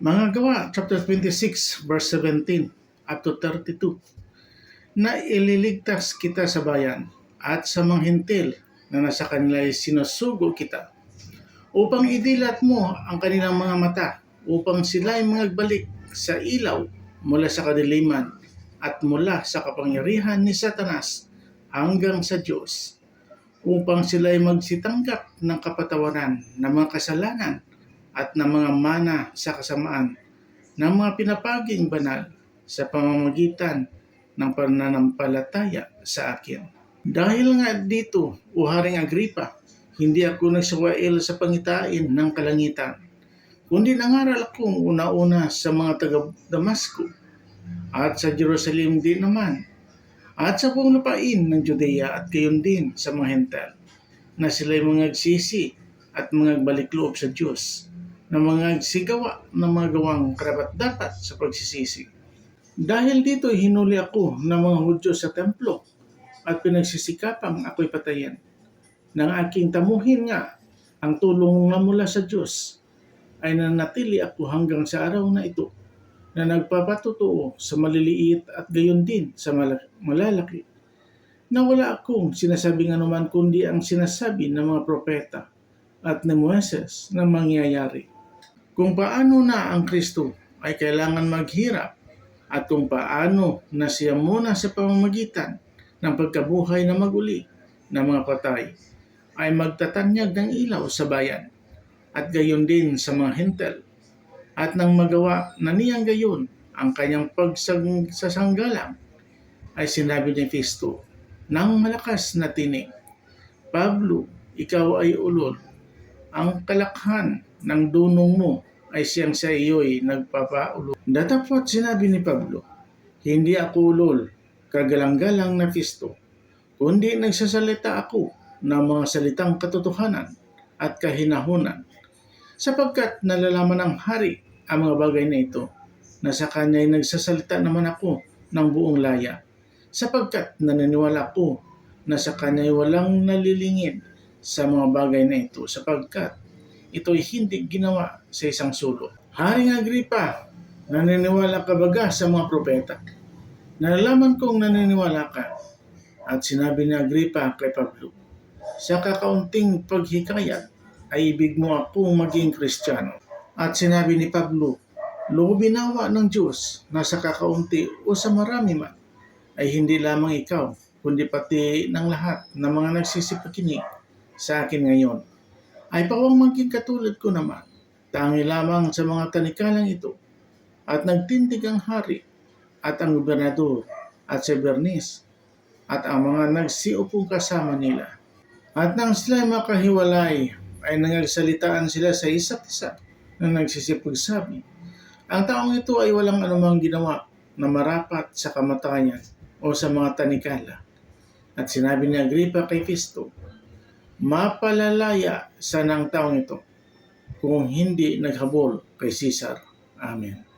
Mga gawa, chapter 26, verse 17 up to 32, na ililigtas kita sa bayan at sa mga hintil na nasa kanila ay sinusugo kita upang idilat mo ang kanilang mga mata upang sila ay magbalik sa ilaw mula sa kadiliman at mula sa kapangyarihan ni Satanas hanggang sa Diyos upang sila ay magsitanggap ng kapatawaran ng mga kasalanan at ng mga mana sa kasamaan ng mga pinapaging banal sa pamamagitan ng pananampalataya sa akin. Dahil nga dito, o Haring Agripa, hindi ako nagsawail sa pangitain ng kalangitan, kundi nangaral akong una-una sa mga taga Damasco at sa Jerusalem din naman at sa buong lupain ng Judea at gayon din sa mga hentel na sila'y mga nagsisi at mga balik loob sa Diyos na mga sigawa ng mga gawang karapat dapat sa pagsisisi. Dahil dito hinuli ako ng mga Hudyo sa templo at pinagsisikapang ako'y patayin. Nang aking tamuhin nga ang tulong na mula sa Diyos ay nanatili ako hanggang sa araw na ito na nagpapatutuo sa maliliit at gayon din sa mala- malalaki na wala akong sinasabing anuman kundi ang sinasabi ng mga propeta at ni Moises na mangyayari. Kung paano na ang Kristo ay kailangan maghirap at kung paano na siya muna sa pamamagitan ng pagkabuhay na maguli ng mga patay ay magtatanyag ng ilaw sa bayan at gayon din sa mga hintel at nang magawa na niyang gayon ang kanyang pagsasanggalang ay sinabi ni Festo ng malakas na tinig, Pablo, ikaw ay ulol. Ang kalakhan ng dunong mo ay siyang sa iyo'y nagpapaulol. Datapot sinabi ni Pablo, hindi ako ulol, kagalang-galang na Festo, kundi nagsasalita ako ng mga salitang katotohanan at kahinahunan sapagkat nalalaman ng hari ang mga bagay na ito na sa kanya ay nagsasalita naman ako ng buong laya sapagkat naniniwala ko na sa kanya ay walang nalilingid sa mga bagay na ito sapagkat ito'y hindi ginawa sa isang sulo. Haring Agripa, naniniwala ka baga sa mga propeta? Nalalaman kong naniniwala ka. At sinabi ni Agripa kay Pablo, sa kakaunting paghikayat ay ibig mo akong maging kristyano. At sinabi ni Pablo, Loobin nawa ng Diyos na sa kakaunti o sa marami man ay hindi lamang ikaw, kundi pati ng lahat ng mga nagsisipakinig sa akin ngayon. Ay pawang maging katulad ko naman, tangi lamang sa mga tanikalang ito, at nagtindig ang hari, at ang gobernador, at si Bernice, at ang mga nagsiupong kasama nila. At nang sila makahiwalay, ay nangagsalitaan sila sa isa't isa na nagsisipagsabi, ang taong ito ay walang anumang ginawa na marapat sa kamatayan o sa mga tanikala. At sinabi ni Agripa kay Festo, mapalalaya sa ng taong ito kung hindi naghabol kay Caesar. Amen.